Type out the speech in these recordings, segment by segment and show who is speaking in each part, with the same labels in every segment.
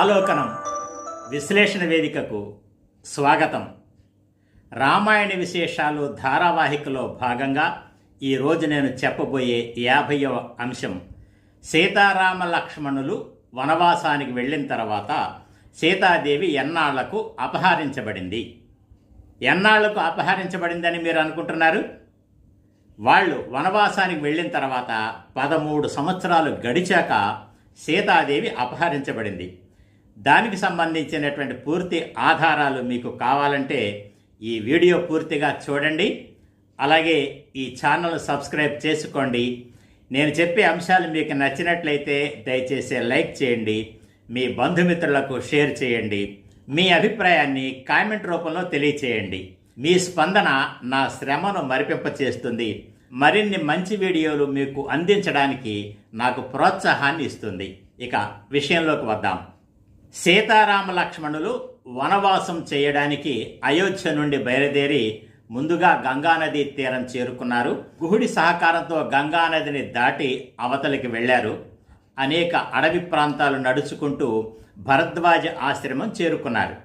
Speaker 1: ఆలోకనం విశ్లేషణ వేదికకు స్వాగతం. రామాయణ విశేషాలు ధారావాహికలో భాగంగా ఈరోజు నేను చెప్పబోయే యాభైవ అంశం సీతారామ లక్ష్మణులు వనవాసానికి వెళ్ళిన తర్వాత సీతాదేవి ఎన్నాళ్ళకు అపహరించబడింది. ఎన్నాళ్ళకు అపహరించబడిందని మీరు అనుకుంటున్నారు? వాళ్ళు వనవాసానికి వెళ్ళిన తర్వాత పదమూడు సంవత్సరాలు గడిచాక సీతాదేవి అపహరించబడింది. దానికి సంబంధించినటువంటి పూర్తి ఆధారాలు మీకు కావాలంటే ఈ వీడియో పూర్తిగా చూడండి. అలాగే ఈ ఛానల్ సబ్స్క్రైబ్ చేసుకోండి. నేను చెప్పే అంశాలు మీకు నచ్చినట్లయితే దయచేసి లైక్ చేయండి. మీ బంధుమిత్రులకు షేర్ చేయండి. మీ అభిప్రాయాన్ని కామెంట్ రూపంలో తెలియచేయండి. మీ స్పందన నా శ్రమను మరిపింపచేస్తుంది. మరిన్ని మంచి వీడియోలు మీకు అందించడానికి నాకు ప్రోత్సాహాన్ని ఇస్తుంది. ఇక విషయంలోకి వద్దాం. సీతారామ లక్ష్మణులు వనవాసం చేయడానికి అయోధ్య నుండి బయలుదేరి ముందుగా గంగానది తీరం చేరుకున్నారు. గుహుడి సహకారంతో గంగానదిని దాటి అవతలికి వెళ్ళారు. అనేక అడవి ప్రాంతాలు నడుచుకుంటూ భరద్వాజ ఆశ్రమం చేరుకున్నారు.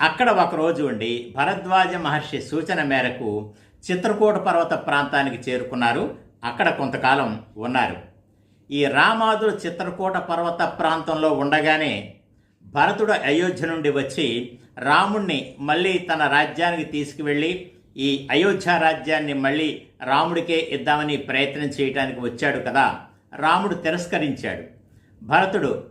Speaker 1: అక్కడ ఒకరోజు ఉండి భరద్వాజ మహర్షి సూచన మేరకు చిత్రకూట పర్వత ప్రాంతానికి చేరుకున్నారు. అక్కడ కొంతకాలం ఉన్నారు. ఈ రామాదులు చిత్రకూట పర్వత ప్రాంతంలో ఉండగానే భరతుడు అయోధ్య నుండి వచ్చి రాముణ్ణి మళ్ళీ తన రాజ్యానికి తీసుకువెళ్ళి ఈ అయోధ్య రాజ్యాన్ని మళ్ళీ రాముడికే ఇద్దామని ప్రయత్నం చేయడానికి వచ్చాడు కదా. రాముడు తిరస్కరించాడు. భరతుడు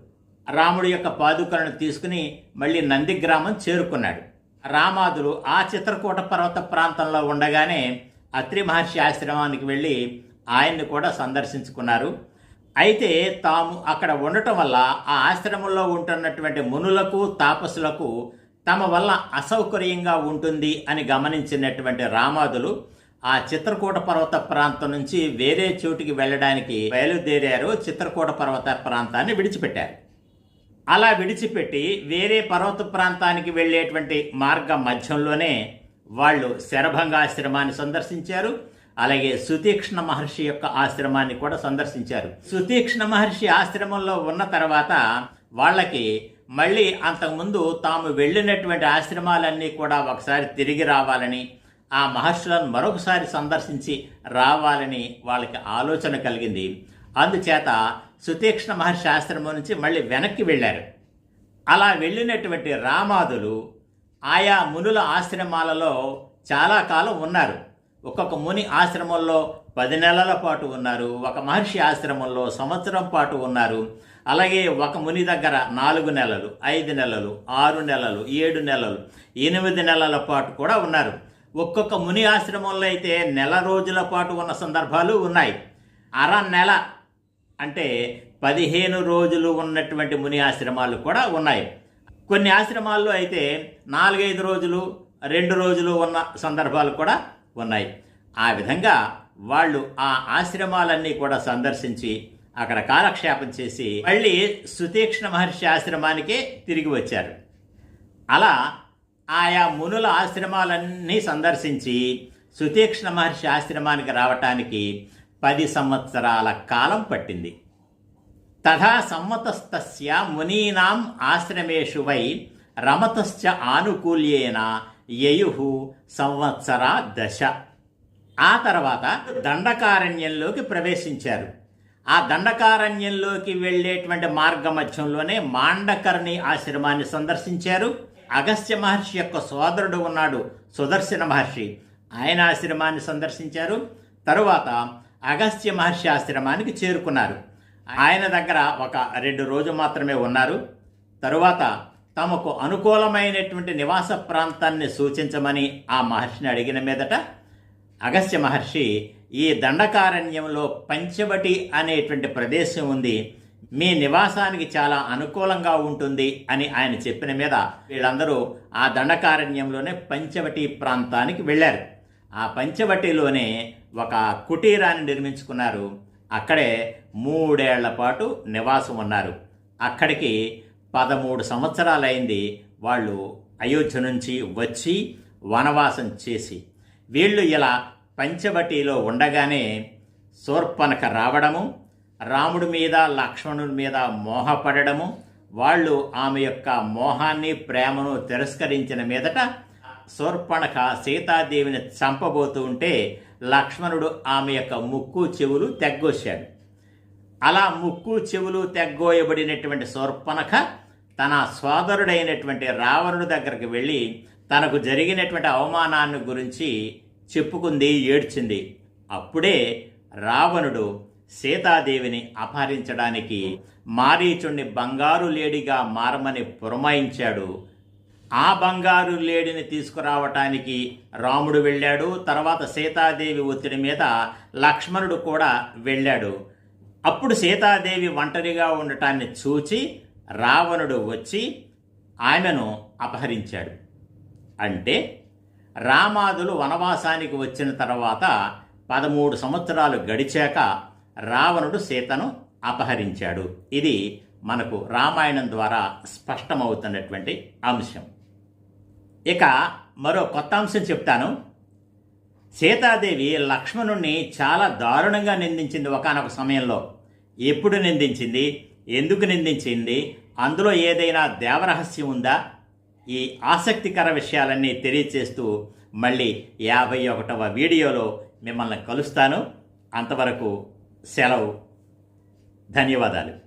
Speaker 1: రాముడి యొక్క పాదుకలను తీసుకుని మళ్ళీ నందిగ్రామం చేరుకున్నాడు. రామాదులు ఆ చిత్రకూట పర్వత ప్రాంతంలో ఉండగానే అత్రి మహర్షి ఆశ్రమానికి వెళ్ళి ఆయన్ని కూడా సందర్శించుకున్నారు. అయితే తాము అక్కడ ఉండటం వల్ల ఆ ఆశ్రమంలో ఉంటున్నటువంటి మునులకు తాపసులకు తమ వల్ల అసౌకర్యంగా ఉంటుంది అని గమనించినటువంటి రామాదులు ఆ చిత్రకూట పర్వత ప్రాంతం నుంచి వేరే చోటికి వెళ్ళడానికి బయలుదేరారు. చిత్రకూట పర్వత ప్రాంతాన్ని విడిచిపెట్టారు. అలా విడిచిపెట్టి వేరే పర్వత ప్రాంతానికి వెళ్ళేటువంటి మార్గ మధ్యంలోనే వాళ్ళు శరభంగాశ్రమాన్ని సందర్శించారు. అలాగే సుతీక్ష్ణ మహర్షి యొక్క ఆశ్రమాన్ని కూడా సందర్శించారు. సుతీక్ష్ణ మహర్షి ఆశ్రమంలో ఉన్న తర్వాత వాళ్ళకి మళ్ళీ అంతకుముందు తాము వెళ్ళినటువంటి ఆశ్రమాలన్నీ కూడా ఒకసారి తిరిగి రావాలని ఆ మహర్షులను మరొకసారి సందర్శించి రావాలని వాళ్ళకి ఆలోచన కలిగింది. అందుచేత సుతీక్ష్ణ మహర్షి ఆశ్రమం నుంచి మళ్ళీ వెనక్కి వెళ్ళారు. అలా వెళ్ళినటువంటి రామాదులు ఆయా మునుల ఆశ్రమాలలో చాలా కాలం ఉన్నారు. ఒక్కొక్క ముని ఆశ్రమంలో పది నెలల పాటు ఉన్నారు ఒక మహర్షి ఆశ్రమంలో సంవత్సరం పాటు ఉన్నారు. అలాగే ఒక ముని దగ్గర నాలుగు నెలలు ఐదు నెలలు ఆరు నెలలు ఏడు నెలలు ఎనిమిది నెలల పాటు కూడా ఉన్నారు. ఒక్కొక్క ముని ఆశ్రమంలో అయితే నెల రోజుల పాటు ఉన్న సందర్భాలు ఉన్నాయి. అర నెల అంటే పదిహేను రోజులు ఉన్నటువంటి ముని ఆశ్రమాలు కూడా ఉన్నాయి. కొన్ని ఆశ్రమాల్లో అయితే నాలుగైదు రోజులు రెండు రోజులు ఉన్న సందర్భాలు కూడా ఉన్నాయి. ఆ విధంగా వాళ్ళు ఆ ఆశ్రమాలన్నీ కూడా సందర్శించి అక్కడ కాలక్షేపం చేసి మళ్ళీ సుతీక్ష్ణ మహర్షి ఆశ్రమానికే తిరిగి వచ్చారు. అలా ఆయా మునుల ఆశ్రమాలన్నీ సందర్శించి సుతీక్ష్ణ మహర్షి ఆశ్రమానికి రావటానికి పది సంవత్సరాల కాలం పట్టింది. తథా సమ్మతస్తస్య మునీనాం ఆశ్రమేషు వై రమతశ్చ ఆనుకూల్యేన యయు సంవత్సర దశ. ఆ తర్వాత దండకారణ్యంలోకి ప్రవేశించారు. ఆ దండకారణ్యంలోకి వెళ్ళేటువంటి మార్గ మధ్యంలోనే మాండకర్ణి ఆశ్రమాన్ని సందర్శించారు. అగస్త్య మహర్షి యొక్క సోదరుడు ఉన్నాడు సుదర్శన మహర్షి. ఆయన ఆశ్రమాన్ని సందర్శించారు. తరువాత అగస్త్య మహర్షి ఆశ్రమానికి చేరుకున్నారు. ఆయన దగ్గర ఒక రెండు రోజు మాత్రమే ఉన్నారు. తరువాత తమకు అనుకూలమైనటువంటి నివాస ప్రాంతాన్ని సూచించమని ఆ మహర్షిని అడిగిన మీదట అగస్త్య మహర్షి ఈ దండకారణ్యంలో పంచవటి అనేటువంటి ప్రదేశం ఉంది. మీ నివాసానికి చాలా అనుకూలంగా ఉంటుంది అని ఆయన చెప్పిన మీద వీళ్ళందరూ ఆ దండకారణ్యంలోనే పంచవటి ప్రాంతానికి వెళ్ళారు. ఆ పంచవటిలోనే ఒక కుటీరాన్ని నిర్మించుకున్నారు. అక్కడే మూడేళ్ళ పాటు నివాసం ఉన్నారు. అక్కడికి పదమూడు సంవత్సరాలైంది వాళ్ళు అయోధ్య నుంచి వచ్చి వనవాసం చేసి. వీళ్ళు ఇలా పంచవటిలో ఉండగానే శూర్పనక రావడము రాముడి మీద లక్ష్మణుడి మీద మోహపడడము వాళ్ళు ఆమె యొక్క మోహాన్ని ప్రేమను తిరస్కరించిన మీదట శూర్పణక సీతాదేవిని చంపబోతూ ఉంటే లక్ష్మణుడు ఆమె యొక్క ముక్కు చెవులు తెగ్గొచ్చాడు. అలా ముక్కు చెవులు తెగ్గోయబడినటువంటి శూర్పణఖ తన సోదరుడైనటువంటి రావణుడి దగ్గరికి వెళ్ళి తనకు జరిగినటువంటి అవమానాన్ని గురించి చెప్పుకుంది ఏడ్చింది. అప్పుడే రావణుడు సీతాదేవిని అపహరించడానికి మారీచుణ్ణి బంగారు లేడిగా మారమని పురమాయించాడు. ఆ బంగారు లేడిని తీసుకురావటానికి రాముడు వెళ్ళాడు. తర్వాత సీతాదేవి ఒత్తిడి మీద లక్ష్మణుడు కూడా వెళ్ళాడు. అప్పుడు సీతాదేవి ఒంటరిగా ఉండటాన్ని చూచి రావణుడు వచ్చి ఆమెను అపహరించాడు. అంటే రామాదులు వనవాసానికి వచ్చిన తర్వాత పదమూడు సంవత్సరాలు గడిచాక రావణుడు సీతను అపహరించాడు. ఇది మనకు రామాయణం ద్వారా స్పష్టమవుతున్నటువంటి అంశం. ఇక మరో కొత్త అంశం చెప్తాను. సీతాదేవి లక్ష్మణుణ్ణి చాలా దారుణంగా నిందించింది ఒకానొక సమయంలో. ఎప్పుడు నిందించింది? ఎందుకు నిందించింది? అందులో ఏదైనా దేవరహస్యం ఉందా? ఈ ఆసక్తికర విషయాలన్నీ తెలియచేస్తూ మళ్ళీ యాభై ఒకటవ వీడియోలో మిమ్మల్ని కలుస్తాను. అంతవరకు సెలవు. ధన్యవాదాలు.